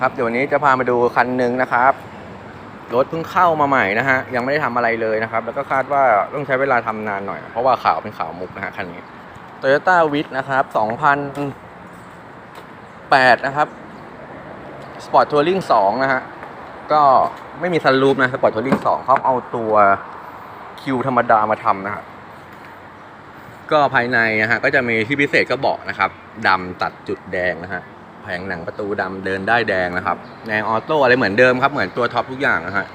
ครับเดี๋ยววันนี้จะพามาดูคันหนึ่งนะครับ รถเพิ่งเข้ามาใหม่นะฮะ ยังไม่ได้ทำอะไรเลยนะครับ แล้วก็คาดว่าต้องใช้เวลาทำนานหน่อย เพราะว่าขาวเป็นขาวมุกนะฮะคันนี้ Toyota w i t นะครับ2008 นะครับ Sport Touring 2 นะฮะ ก็ไม่มีซันรูปนะ Sport Touring 2เขาเอาตัวคิวธรรมดามาทำนะครับก็ภายในนะฮะก็จะมีที่พิเศษก็เบาะนะครับดำตัดจุดแดงนะฮะ แผงหนังประตูดำเดินได้แดงนะครับแดงออโต้อะไรเหมือนเดิมครับ เหมือนตัวท็อปทุกอย่างนะฮะ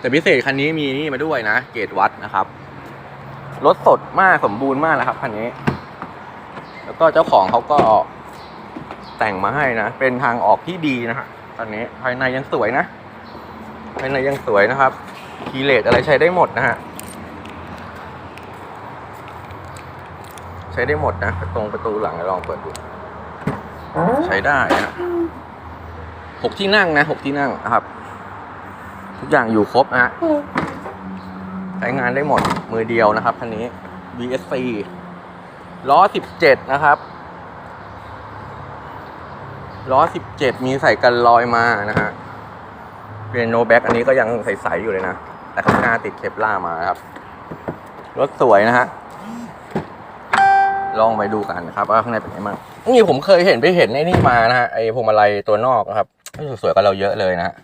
แต่พิเศษคันนี้มีนี่มาด้วยนะ เกตวัดนะครับรถสดมากสมบูรณ์มากนะครับคันนี้ แล้วก็เจ้าของเขาก็แต่งมาให้นะ เป็นทางออกที่ดีนะฮะตอนนี้ภายในยังสวยนะ ภายในยังสวยนะครับคีเลสอะไรใช้ได้หมดนะฮะใช้ได้หมดนะตรงประตูหลังลองเปิดดู ใช้ได้นะหกที่นั่งนะหกที่นั่งนะครับ ทุกอย่างอยู่ครบนะฮะใช้งานได้หมด มือเดียวนะครับคันนี้ VSC ล้อสิบเจ็ดนะครับ ล้อสิบเจ็ดมีใส่กันลอยมานะฮะเรียนโนแบ็กอันนี้ก็ยังใสๆอยู่เลยนะ แต่ข้างหน้าติดเคปล่ามาครับ รถสวยนะฮะ ลองไปดูกันนะครับว่าข้างในเป็นยังไงบ้างนี่ผมเคยเห็นไปเห็นไอ้นี่มานะฮะไอพวงมาลัยตัวนอกนะครับสวยๆกว่าเราเยอะเลยนะฮะ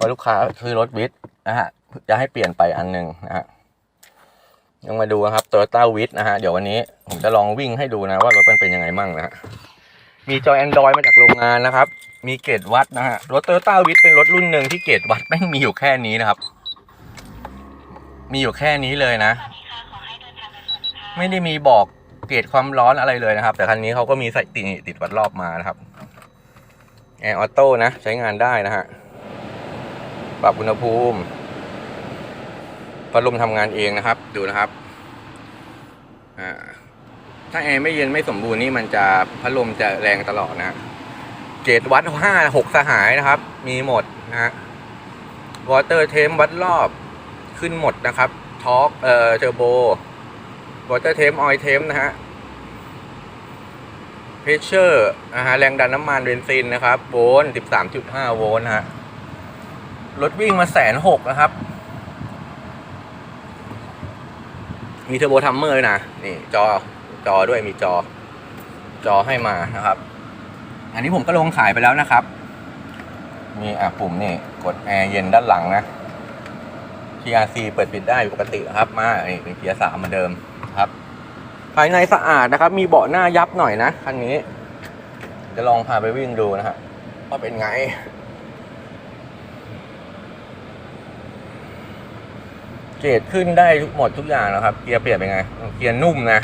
พราะลูกค้าซื้อรถวิทนะฮะจะให้เปลี่ยนไปอันหนึ่งนะฮะยังมาดูนะครับ Toyota w i t นะฮะเดี๋ยววันนี้ผมจะลองวิ่งให้ดูนะว่ารถมันเป็นยังไงมั่งนะฮะมีจอ Android มาจากโรงงานนะครับ มีเกจวัดนะฮะรถ Toyota w i t เป็นรถรุ่นหนึ่งที่เกจวัดแม่มีอยู่แค่นี้นะครับ มีอยู่แค่นี้เลยนะ ไม่ได้มีบอก เกรดความร้อนอะไรเลยนะครับ แต่คันนี้เขาก็มีใส่ติดติดวัดรอบมานะครับแอร์ออโต้นะใช้งานได้นะฮะปรับอุณหภูมิพัดลมทำงานเองนะครับ ดูนะครับถ้าแอร์ไม่เย็นไม่สมบูรณ์นี่มันจะพัดลมจะแรงตลอดนะเกรดวัดห้าหกสหายนะครับ มีหมดนะฮะวอเตอร์เทมวัดรอบขึ้นหมดนะครับทอร์กเอ่อเทอร์โบ วอเตอร์เทมออยเทมนะฮะเพชเชอร์นะฮะแรงดันน้ำมันเบนซินนะครับ โวลต์13.5 โวลต์นะฮะรถวิ่งมาแสนหกนะครับ มีเทอร์โบทัมเมอร์ด้วยนะ นี่จอจอด้วยมีจอ จอให้มานะครับ อันนี้ผมก็ลงขายไปแล้วนะครับ มีอะปุ่มนี่ กดแอร์เย็นด้านหลังนะ TRC เปิดปิดได้ปกตินะครับ มาเป็นเกียร์สามเหมือนเดิมครับ ภายในสะอาดนะครับ มีเบาะหน้ายับหน่อยนะคันนี้ จะลองพาไปวิ่งดูนะฮะว่าเป็นไงเกรดขึ้นได้ทุกหมดทุกอย่างนะครับ เกียร์เปลี่ยนเป็นไง เกียร์นุ่มนะ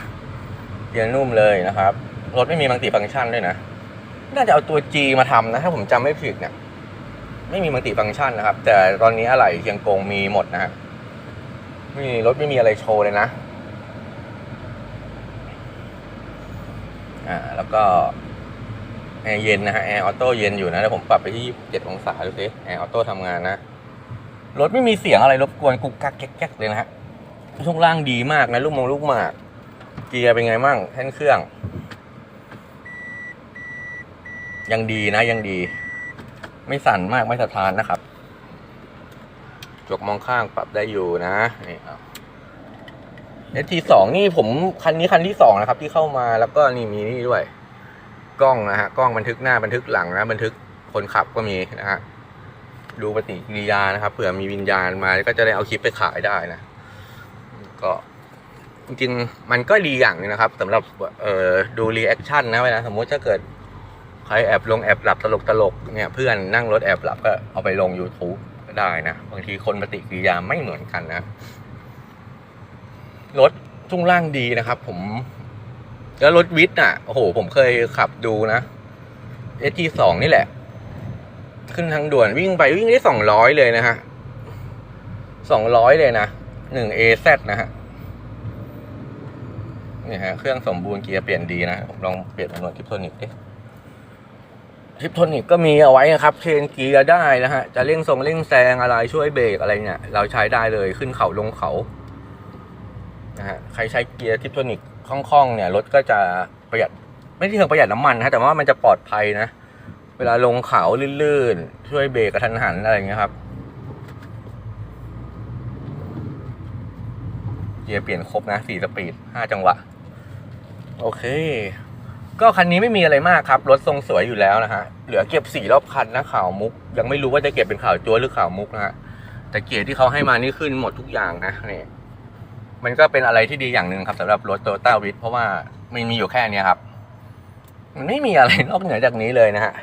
เกียร์นุ่มเลยนะครับ รถไม่มีมัลติฟังก์ชันด้วยนะ น่าจะเอาตัว G มาทำนะ ถ้าผมจำไม่ผิดเนี่ย ไม่มีมัลติฟังก์ชันนะครับ แต่ตอนนี้อะไรเคียงกงมีหมดนะฮะไม่มีรถไม่มีอะไรโชว์เลยนะอ่าแล้วก็แอร์เย็นนะฮะแอร์ออโต้เย็นอยู่นะแล้วผมปรับไปที่7องศาดูสิแอร์ออโต้ทำงานนะรถไม่มีเสียงอะไรรบกวนกุกกักแก๊กเลยนะฮะช่วงล่างดีมากนะลูกมงลูกหมาก เกียร์เป็นไงมั่งแท่นเครื่อง ยังดีนะยังดี ไม่สั่นมากไม่สะท้านนะครับ จกมองข้างปรับได้อยู่นะนี่ครับเอทีสองนี่ผมคันนี้คันที่สองนะครับ ที่เข้ามาแล้วก็นี่มีนี่ด้วย กล้องนะฮะกล้องบันทึกหน้าบันทึกหลังนะ บันทึกคนขับก็มีนะฮะดูปฏิกิริยานะครับเผื่อมีวิญญาณมาก็จะได้เอาคลิปไปขายได้นะก็จริงๆมันก็ดีอย่างนึงนะครับสำหรับเอ่อดูรีแอคชั่นนะเวลาสมมติถ้าเกิด ใครแอบลงแอบหลับตลกตลกเนี่ยเพื่อนนั่งรถแอบหลับก็เอาไปลง YouTube ก็ได้นะ บางทีคนปฏิกิริยาไม่เหมือนกันนะ รถช่วงล่างดีนะครับ ผม แล้วรถวิทย์อะโอ้โห ผมเคยขับดูนะเอทีสองนี่แหละ ขึ้นทางด่วนวิ่งไปวิ่งได้สองร้อยเลยนะฮะสองร้อยเลยนะหนึ่งเอแซนะฮะนี่ฮะเครื่องสมบูรณ์เกียร์เปลี่ยนดีนะผมลองเปลี่ยนเป็นหน่วยทิปโทนิกดิ ทิปโทนิกก็มีเอาไว้นะครับเชนเกียร์ได้นะฮะ จะเร่งทรงเร่งแซงอะไรช่วยเบรกอะไรเนี่ย เราใช้ได้เลยขึ้นเขาลงเขานะฮะใครใช้เกียร์ทิปโทนิกคล่องๆเนี่ยรถก็จะประหยัดไม่ที่เชิงประหยัดน้ำมันนะแต่ว่ามันจะปลอดภัยนะ เวลาลงเขาลื่นๆ ช่วยเบรกกระทันหันอะไรเงี้ยครับ เกียร์เปลี่ยนครบนะสี่สปีดห้าจังหวะ โอเค ก็คันนี้ไม่มีอะไรมากครับ รถทรงสวยอยู่แล้วนะฮะ เหลือเก็บสีรอบคันนะข่าวมุก ยังไม่รู้ว่าจะเก็บเป็นข่าวจัวหรือข่าวมุกนะฮะ แต่เกียร์ที่เขาให้มานี่ขึ้นหมดทุกอย่างนะนี่ มันก็เป็นอะไรที่ดีอย่างหนึ่งครับสำหรับรถโตโยต้าวิทเพราะว่ามันมีอยู่แค่เนี้ครับ มันไม่มีอะไรนอกเหนือจากนี้เลยนะฮะ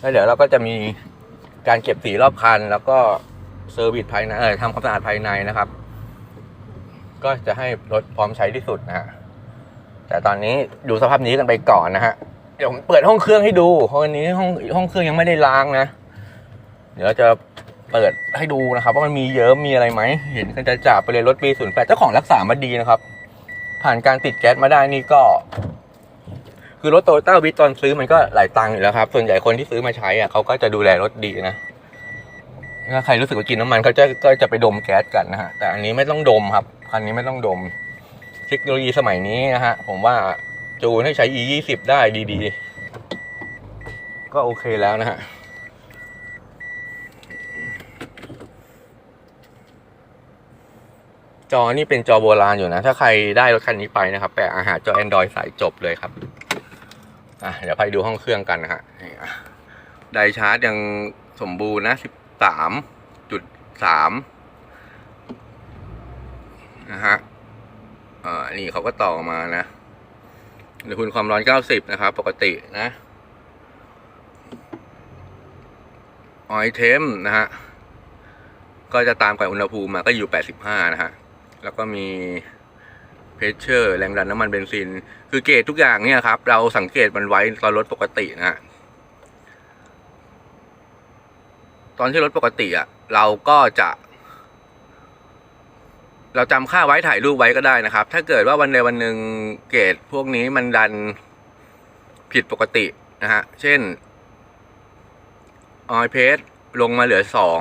แล้วเดี๋ยวเราก็จะมีการเก็บสีรอบคัน แล้วก็เซอร์วิสภายในเออทำความสะอาดภายในนะครับ ก็จะให้รถพร้อมใช้ที่สุดนะฮะ แต่ตอนนี้ดูสภาพนี้กันไปก่อนนะฮะ เดี๋ยวผมเปิดห้องเครื่องให้ดูเพราะวันนี้ห้องห้องเครื่องยังไม่ได้ล้างนะ เดี๋ยวจะเปิดให้ดูนะครับ ว่ามันมีเยิ้มมีอะไรไหม เห็นกันจะจับไปเลยรถปี08เจ้าของรักษามาดีนะครับ ผ่านการติดแก๊สมาได้นี่ก็ คือรถโตโยต้าวิทตอนซื้อมันก็หลายตังค์อยู่แล้วครับ ส่วนใหญ่คนที่ซื้อมาใช้อะเขาก็จะดูแลรถดีนะถ้าใครรู้สึกว่ากินน้ำมันเขาจะก็จะไปดมแก๊สกันนะฮะแต่อันนี้ไม่ต้องดมครับคันนี้ไม่ต้องดม เทคโนโลยีสมัยนี้นะฮะ ผมว่าจูนให้ใช้ e 2 0ได้ดีๆ ก็โอเคแล้วนะฮะ จอนี่เป็นจอโบราณอยู่นะ ถ้าใครได้รถคันนี้ไปนะครับแปะอาหารจอ Android สายจบเลยครับ อะ เดี๋ยวไปดูห้องเครื่องกันนะฮะไดชาร์จยังสมบูรณ์นะสิบสามจุดสามนะฮะ อ่อนี่เขาก็ต่อมานะอุณหภูมิความร้อน90นะครับ ปกตินะออยเทมนะฮะ ก็จะตามกับอุณหภูมิมาก็อยู่85นะฮะ แล้วก็มีเพชเชอร์แรงดันน้ำมันเบนซิน คือเกจทุกอย่างเนี่ยครับ เราสังเกตมันไว้ตอนรถปกตินะฮะ ตอนที่รถปกติอะ เราก็จะ เราจำค่าไว้ถ่ายรูปไว้ก็ได้นะครับ ถ้าเกิดว่าวันใดวันหนึ่งเกรดพวกนี้มันดันผิดปกตินะฮะ เช่นออยเพสลงมาเหลือสอง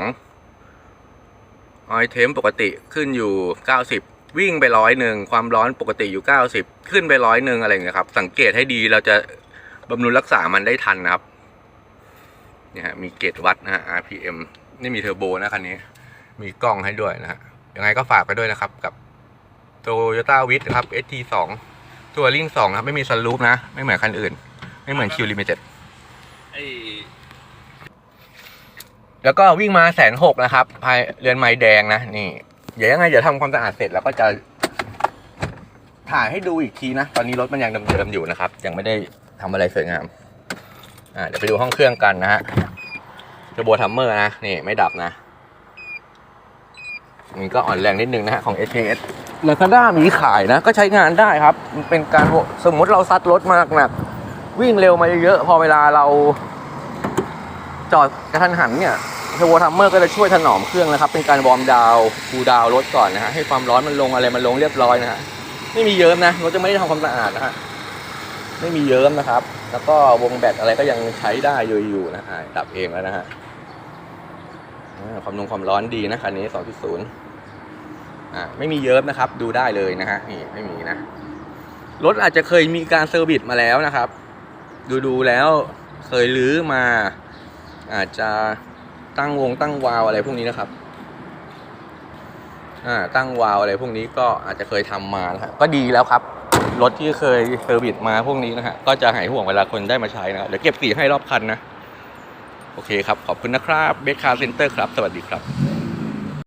ออยเทมปกติขึ้นอยู่เก้าสิบวิ่งไปร้อยหนึ่งความร้อนปกติอยู่เก้าสิบขึ้นไปร้อยหนึ่งอะไรอย่างเงี้ยครับ สังเกตให้ดีเราจะบำรุงรักษามันได้ทันนะครับเนี่ยฮะมีเกจวัดนะฮะ RPM นี่มีเทอร์โบนะคันนี้ มีกล้องให้ด้วยนะฮะ ยังไงก็ฝากไปด้วยนะครับ กับ Toyota w i t นะครับ ST2 ตัวลิง2นะครับ ไม่มีซันรูฟนะ ไม่เหมือนคันอื่น ไม่เหมือน Q Limited ไอ้แล้วก็วิ่งมาแสนหกนะครับ ภายเรือนไม้แดงนะ นี่ เดี๋ยวยังไง เดี๋ยวทำความสะอาดเสร็จแล้วก็จะถ่ายให้ดูอีกทีนะ ตอนนี้รถมันยังเดิมๆอยู่นะครับ ยังไม่ได้ทำอะไรสวยงาม อ่าเดี๋ยวไปดูห้องเครื่องกันนะฮะเทอร์โบทัมเมอร์นะ นี่ไม่ดับนะ นี่ก็อ่อนแรงนิดนึงนะฮะของ SKS ลาซาด้ามีขายนะ ก็ใช้งานได้ครับมันเป็นการสมมติเราซัดรถมากหนักวิ่งเร็วมาเยอะๆพอเวลาเรา จอดกระทันหันเนี่ยเทอร์โบทัมเมอร์ก็จะช่วยถนอมเครื่องนะครับ เป็นการวอร์มดาวคูลดาวรถก่อนนะฮะให้ความร้อนมันลงอะไรมันลงเรียบร้อยนะฮะไม่มีเยิ้มนะรถจะไม่ได้ทำความสะอาดนะฮะไม่มีเยิ้มนะครับ แล้วก็วงแบตอะไรก็ยังใช้ได้อยู่อยู่นะฮะดับเองแล้วนะฮะความลงความร้อนดีนะคันนี้ 2.0 อ่าไม่มีเยิ้มนะครับ ดูได้เลยนะฮะนี่ไม่มีนะรถอาจจะเคยมีการเซอร์วิสมาแล้วนะครับ ดูดูแล้วเคยลื้อมา อาจจะตั้งวงตั้งวาล์วอะไรพวกนี้นะครับอ่าตั้งวาล์วอะไรพวกนี้ก็อาจจะเคยทำมานะครับก็ดีแล้วครับรถที่เคยเซอร์วิสมาพวกนี้นะฮะก็จะหายห่วงเวลาคนได้มาใช้นะครับเดี๋ยวเก็บสีให้รอบคันนะ โอเคครับ ขอบคุณนะครับเบสคาร์เซ็นเตอร์ครับ สวัสดีครับ